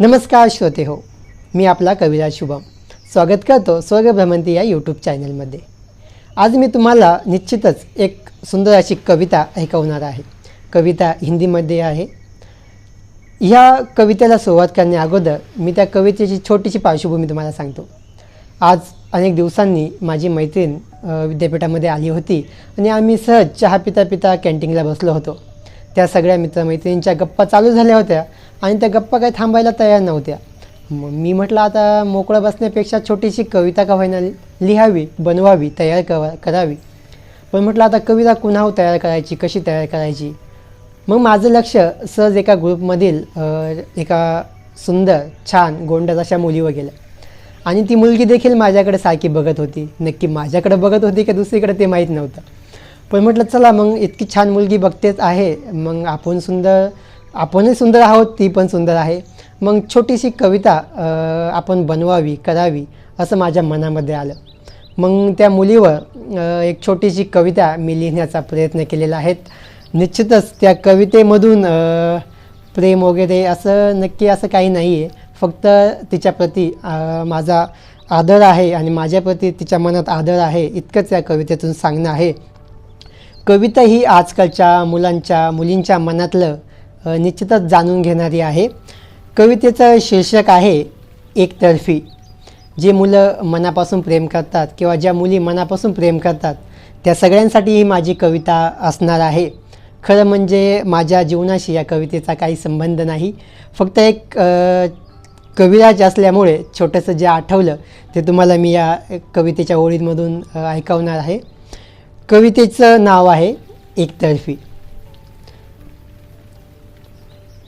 नमस्कार श्रोते हो मी आपला कविराज शुभम. स्वागत करतो स्वर्ग भ्रमंती या यूट्यूब चॅनलमध्ये आज मी तुम्हाला निश्चितच एक सुंदर अशी कविता ऐकवणार आहे. कविता हिंदीमध्ये आहे. ह्या कवितेला सुरुवात करण्या अगोदर मी त्या कवितेची छोटीशी पार्श्वभूमी तुम्हाला सांगतो. आज अनेक दिवसांनी माझी मैत्रीण विद्यापीठामध्ये आली होती आणि आम्ही सहज चहा पिता पिता कॅन्टीनला बसलो होतो. त्या सगळ्या मित्रमैत्रिणींच्या गप्पा चालू झाल्या होत्या. आणि त्या गप्पा काही थांबायला तयार नव्हत्या. मग मी म्हटलं आता मोकळं बसण्यापेक्षा छोटीशी कविता का होईना लिहावी बनवावी तयार करा करावी? पण म्हटलं आता कविता कुणावर तयार करायची कशी तयार करायची? मग माझं लक्ष सहज एका ग्रुपमधील एका सुंदर छान गोंडस अशा मुलीवर गेलं. आणि ती मुलगी देखील माझ्याकडे सारखी बघत होती. नक्की माझ्याकडे बघत होती का दुसरीकडे ते माहीत नव्हतं. पण म्हटलं चला मग इतकी छान मुलगी बघतेच आहे. मग आपण सुंदर आपणही सुंदर आहोत ती पण सुंदर आहे. मग छोटीशी कविता आपण बनवावी करावी असं माझ्या मनामध्ये आलं. मग त्या मुलीवर एक छोटीशी कविता मी लिहिण्याचा प्रयत्न केलेला आहे. निश्चितच त्या कवितेमधून प्रेम वगैरे असं नक्की असं काही नाही आहे फक्त तिच्याप्रती माझा आदर आहे आणि माझ्याप्रती तिच्या मनात आदर आहे इतकंच या कवितेतून सांगणं आहे. कविता ही आजकालच्या मुलांच्या मुलींच्या मनातलं निश्चितच जाणून घेणारी आहे. कवितेचं शीर्षक आहे एकतर्फी. जे मुलं मनापासून प्रेम करतात किंवा ज्या मुली मनापासून प्रेम करतात त्या सगळ्यांसाठी ही माझी कविता असणार आहे. खरं म्हणजे माझ्या जीवनाशी या कवितेचा काही संबंध नाही. फक्त एक कविराज असल्यामुळे छोटंसं जे आठवलं ते तुम्हाला मी या कवितेच्या ओळींमधून ऐकवणार आहे. कवितेचं नाव आहे एकतर्फी.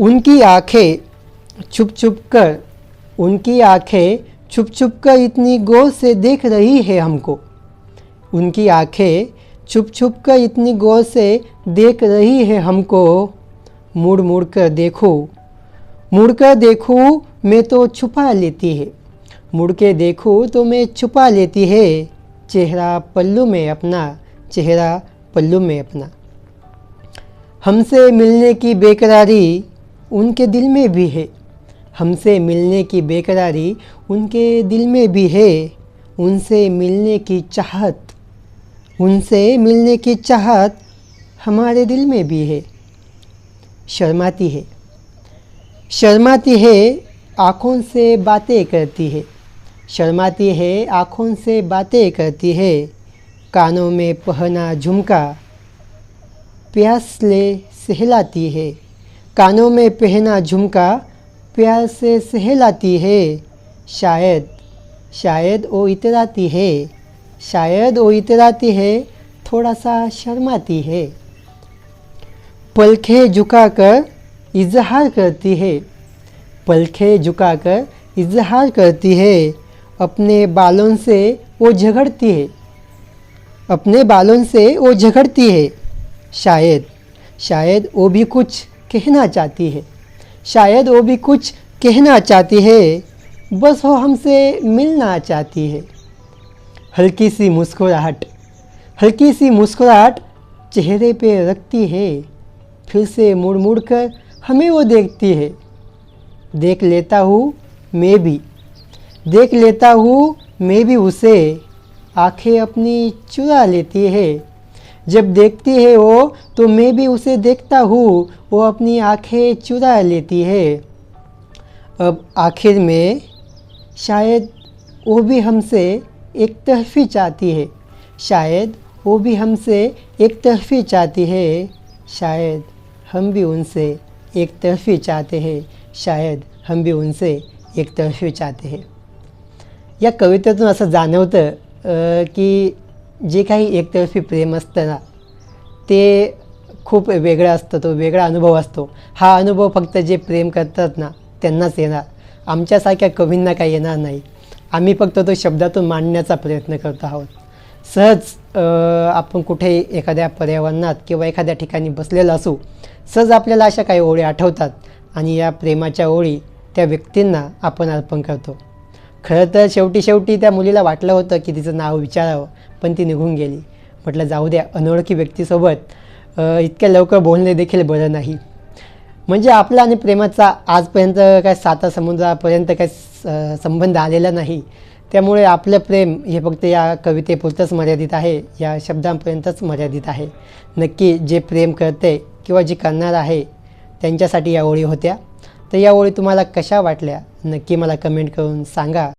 उनकी आँखें छुप छुप कर, उनकी आँखें छुप छुप कर इतनी गौर से देख रही है हमको। उनकी आँखें छुप छुप कर इतनी गौर से देख रही है हमको। मुड़ मुड़ कर देखो, मुड़ कर देखूँ मैं तो छुपा लेती है। मुड़ के देखूँ तो मैं छुपा लेती है। चेहरा पल्लू में अपना, चेहरा पल्लू में अपना। हमसे मिलने की बेकरारी उनके दिल में भी है। हमसे मिलने की बेकरारी उनके दिल में भी है। उनसे मिलने की चाहत, उनसे मिलने की चाहत हमारे दिल में भी है। शर्माती है। शर्माती है, आँखों से बातें करती है। शर्माती है, आँखों से बातें करती है। कानों में पहना झुमका, प्यास ले सहलाती है। कानों में पहना झुमका, प्यार से सहलाती है। शायद शायद वो इतराती है। शायद वो इतराती है थोड़ा सा शर्माती है। पलखे झुकाकर इजहार करती है। पलखे झुकाकर इजहार करती है। अपने बालों से वो झगड़ती है। अपने बालों से वो झगड़ती है। शायद शायद वो भी कुछ कहना चाहती है। शायद वो भी कुछ कहना चाहती है, बस वो हमसे मिलना चाहती है। हल्की सी मुस्कुराहट, हल्की सी मुस्कुराहट चेहरे पे रखती है, फिर से मुड़ मुड़ कर हमें वो देखती है। देख लेता हूँ मैं भी, देख लेता हूँ मैं भी उसे, आँखें अपनी चुरा लेती है। जब देखती है वो तो मैं भी उसे देखता हूँ। वो अपनी आँखें चुरा लेती है। अब आखिर में शायद वो भी हमसे एक तहफ़ी चाहती है। शायद वो भी हमसे एक तहफ़ी चाहती है। शायद हम भी उनसे एक तहफ़ी चाहते हैं। शायद हम भी उनसे एक तहफ़ी चाहते हैं। या कवितेतून असं जाणवतं की जे काही एकतर्फी प्रेम असतं ना ते खूप वेगळं असतं तो वेगळा अनुभव असतो. हा अनुभव फक्त जे प्रेम करतात ना त्यांनाच येणार. आमच्यासारख्या कवींना काही येणार नाही. आम्ही फक्त तो शब्दातून मांडण्याचा प्रयत्न करत आहोत. सहज आपण कुठे एखाद्या पर्यावरणात किंवा एखाद्या ठिकाणी बसलेलो असू सहज आपल्याला अशा काही ओळी आठवतात आणि या प्रेमाच्या ओळी त्या व्यक्तींना आपण अर्पण करतो. खरं तर शेवटी शेवटी त्या मुलीला वाटलं होतं की तिचं नाव विचारावं पण ती निघून गेली. म्हटलं जाऊ द्या अनोळखी व्यक्तीसोबत इतक्या लवकर बोलणे देखील बरं नाही. म्हणजे आपला आणि प्रेमाचा आजपर्यंत काय साता समुद्रापर्यंत काय स- संबंध आलेला नाही. त्यामुळे आपलं प्रेम हे फक्त या कवितेपुरतंच मर्यादित आहे या शब्दांपर्यंतच मर्यादित आहे. नक्की जे प्रेम करते किंवा जे करणार आहे त्यांच्यासाठी या ओळी होत्या. तर या ओळी तुम्हाला कशा वाटल्या? नक्की मला कमेंट करून सांगा.